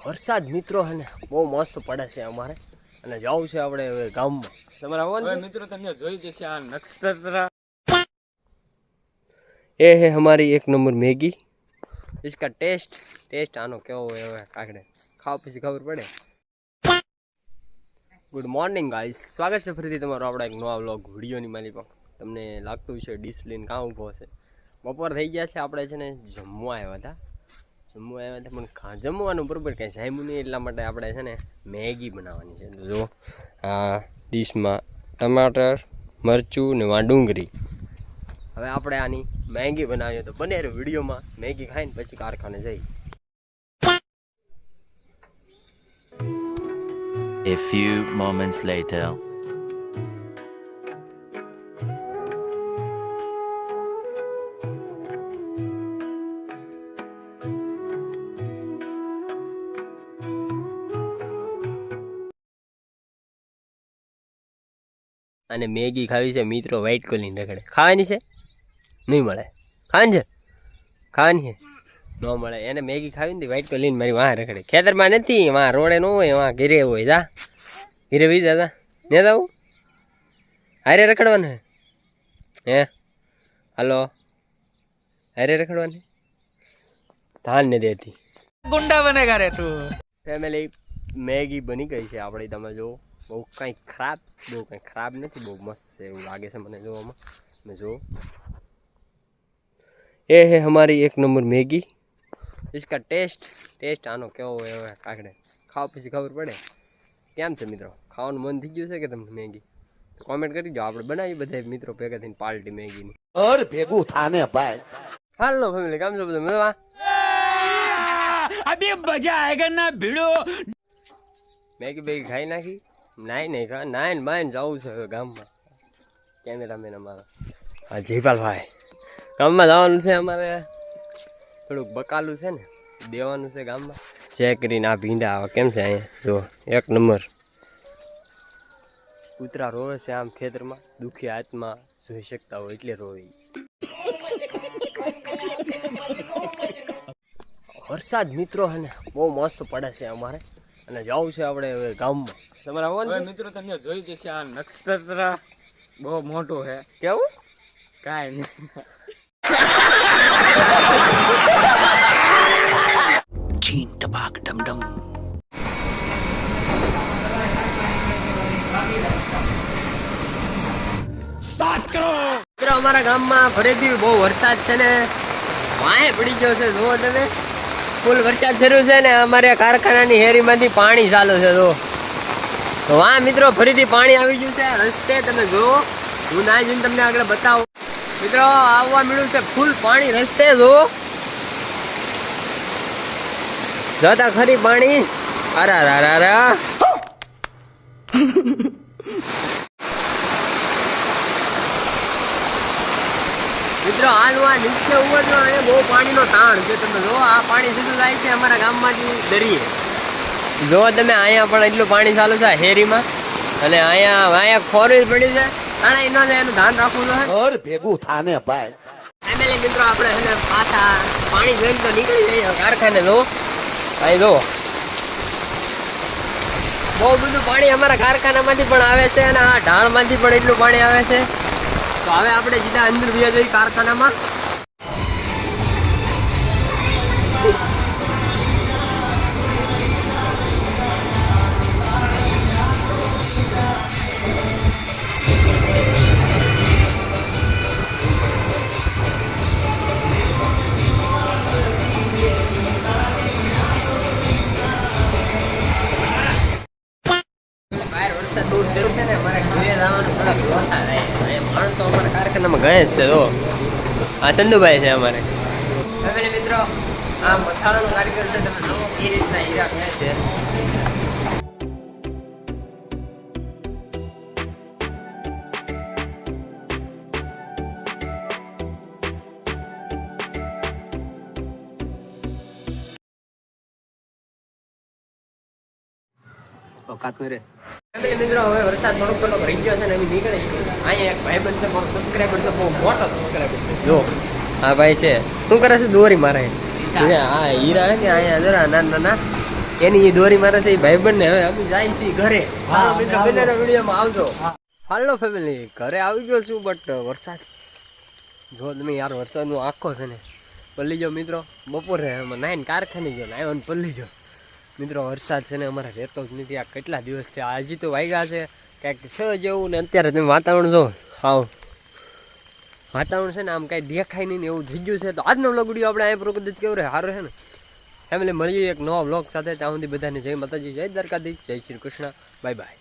વરસાદ મિત્રો હે ને બહુ મસ્ત પડે છે અમારે અને જવું છે આપણે હવે ગામમાં તમારે આવવાનું હવે છે મિત્રો તમે જોઈ જ છે આ નક્ષત્ર એ है हमारी एक नंबर मैगी इसका टेस्ट टेस्ट આનો કેવો હોય હવે કાકડે ખાવ પછી ખબર પડે ગુડ મોર્નિંગ ગાઈસ સ્વાગત છે ફરીથી તમારો આપણા એક નવા વ્લોગ વિડીયોની માલિકમાં તમને લાગતું છે ડીશ લઈને કાં ઊભો હશે બપોર થઈ ગયા છે આપણે છે ને જમવા આવ્યા હતા જમવા આવ્યા હતા પણ જમવાનું બરોબર કાંઈ જામ્યું નહીં એટલા માટે આપણે છે ને મેગી બનાવવાની છે. તો જો આ ડીશમાં ટમાટર, મરચું ને ડુંગળી હવે આપણે આની મેગી બનાવીએ તો બને વિડીયોમાં. મેગી ખાઈને પછી કારખાને જઈ A few moments later. અને મેગી ખાવી છે મિત્રો વ્હાઈટ કોલીની રખડે. ખાવાની છે? નહીં મળે. ખાવાની છે? ખાવાની છે? ન મળે. એને મેગી ખાવી ને વ્હાઈટ કોલીને મારી વાં રખડે. ખેતરમાં નથી વાં રોડે ન હોય વાં ઘેરે હોય. જા. ઘીરે બી દાદા ને જાવું હારે રખડવાનું હે? હલો. હારે રખડવાની ધાન ને દેતી. ગુંડા બનેગા રે તું. ફેમિલી મેગી બની ગઈ છે આપણી તમે જોવો બહુ કંઈ ખરાબ બહુ કંઈ ખરાબ નથી બહુ મસ્ત છે એવું લાગે છે મને જોવામાં તમે જો એ है हमारी एक नंबर मैगी इसका टेस्ट ટેસ્ટ આનો કેવો હોય હવે કાકડે ખાવ પછી ખબર પડે કેમ છે મિત્રો ખાવાનું મન થઈ ગયું છે કે તમને મેગી તો કોમેન્ટ કરી દો આપણે બનાવીએ બધા મિત્રો ભેગા થઈને પાર્ટી મેગીની और भेगू थाने भाई હાલો ફેમિલી કામ છે બધું મજામાં અભી મજા આયેગા ના ભીડો મેગી બેગી ખાઈ નાખી નાઈ નહીં નાઈન બાઈન જવું છે ગામમાં. કેમેરામેન અમારા. હા જીપાલભાઈ ગામમાં જવાનું છે અમારે. થોડુંક બકાલું છે ને, દેવાનું છે ગામમાં. ચેક કરીને આ ભીંડા આવા. કેમ છે અહીંયા? જો, એક નંબર. કૂતરા રોવે છે આમ ખેતરમાં. દુઃખી હાથમાં જોઈ શકતા હોય એટલે રોવે. વરસાદ મિત્રો હે ને, બહુ મસ્ત પડે છે અમારે. અને જવું છે આપણે હવે ગામમાં. તમારે આવવાનું મિત્રો તમે જોઈ દેશે આ નક્ષત્ર બહુ મોટો છે કેવું? કાંઈ નહીં. ચીન ટપાક ડમડમ. સાત કરો! મિત્રો અમારા ગામમાં ફરીથી બહુ વરસાદ છે ને વાંહે પડી ગયો છે. જુઓ તમે ફૂલ વરસાદ શરૂ છે ને અમારે કારખાનાની હેરીમાંથી પાણી ચાલુ છે જો તો વાહ મિત્રો, ફરીથી પાણી આવી ગયું છે. રસ્તે તમે જુઓ. હું ના જઈને તમને આગળ બતાવું. મિત્રો, આવવા મળ્યું છે ફૂલ પાણી રસ્તે, જુઓ. જોતા ખરી પાણી. મિત્રો, હાલ નીચે ઉવડનો અહીંયા બહુ પાણીનો તાણ છે. તમે જો આ પાણી સીધું જાય છે અમારા ગામમાંથી દરિયે. જો તમે અહીંયા પણ એટલું પાણી ચાલુ છે હેરીમાં અને અહીંયા અહીંયા ખોરવી પડી છે. અને એનો એનું ધ્યાન રાખવું જોઈએ. ઘર ભેગું થાને ભાઈ. ફેમિલી મિત્રો આપણે છે ને પાછા પાણી જોઈને તો નીકળી જઈએ કારખાને જો ભાઈ જો બહુ બધું પાણી અમારા કારખાનામાંથી પણ આવે છે અને આ ઢાળમાંથી પણ એટલું પાણી આવે છે. તો હવે આપણે સીધા અંદર બીજા જોઈએ કારખાનામાં. છે ને અમારે ઘરે જવાનું થોડાક લોસા થાય અહીંયા માણસો અમારા કારખાનામાં ગયા જ છે તો આ સંધુભાઈ છે અમારે ફેમિલી મિત્રો આ મથાળાનો કારીગર છે તમે જુઓ એ રીતના હીરા કહે છે औकात मेरे ફેમિલી મિત્રો હવે વરસાદ થોડોક થોડોક રહી ગયો છે ને અમે નીકળી. અહીંયા એક ભાઈબંધ છે મારો સબસ્ક્રાઈબર છે બહુ મોટો સબસ્ક્રાઈબર છે. જો હા ભાઈ છે. શું કરે છે? દોરી મારે. હા હીરા ને અહીંયા જરા નાના નાના. એની એ દોરી મારે છે એ ભાઈ બંને હવે અમે જાય છીએ ઘરે. હાલો મિત્રો બંનેના વિડીયોમાં આવજો. હાલો ફેમિલી ઘરે આવી ગયો છું બટ વરસાદ. જો તમે યાર વરસાદનો આખો છે ને પલ્લી જો મિત્રો બપોરે નાઈન કારખાની ગયો નાયો ને પલ્લી જાઓ મિત્રો વરસાદ છે ને અમારે રહેતો જ નથી આ કેટલા દિવસ છે હજી તો વાગ્યા છે કંઈક છે જેવું ને અત્યારે તમે વાતાવરણ જો હાવ. વાતાવરણ છે ને આમ કાંઈ દેખાય નહીં ને એવું થઈ ગયું છે. તો આજનો વ્લોગ વીડિયો આપણે અહીંયા પ્રકૃતિ કેવું રહે સારું છે ને? ફેમિલી મળીએ એક નવા વ્લોગ સાથે. ત્યાં સુધી બધાને જય માતાજી, જય દ્વારકાધીશ, જય શ્રી કૃષ્ણ. Bye bye.